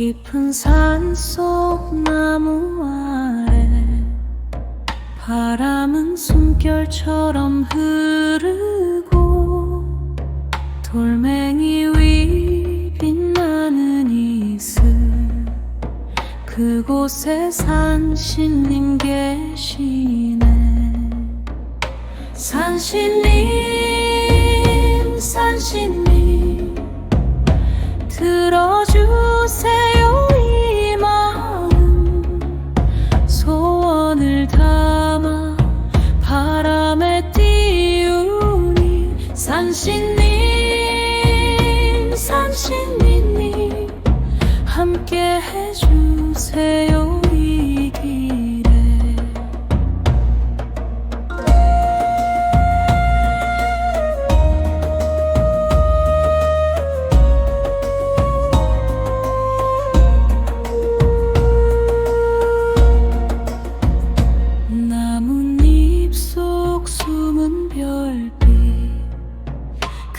푸른 산속 나무 아래 바람은 숨결처럼 흐르고 돌멩이 위 빛나는 이슬 그곳에 산신님 계시네. 산신님 산신님 산신님 함께 해주세요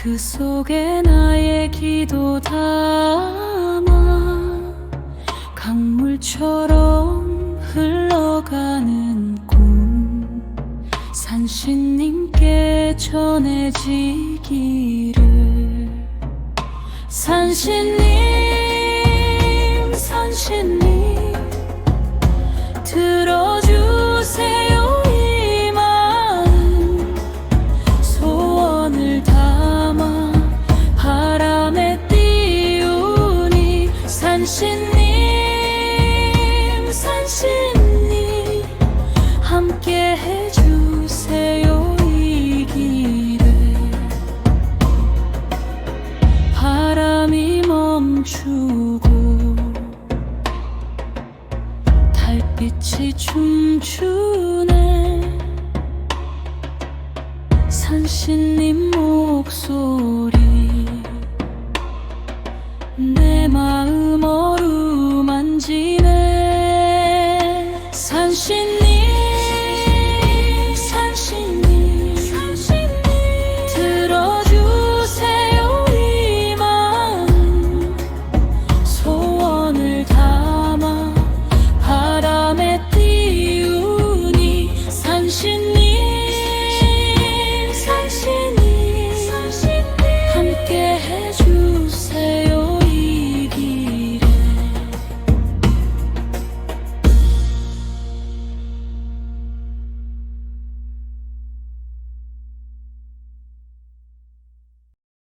그 속에 나의 기도 담아 강물처럼 흘러가는 꿈. 산신님께 전해지기를. 산신님 산신님 빛이 춤추네. 산신님 목소리. 내 마음 어루만지네. 산신님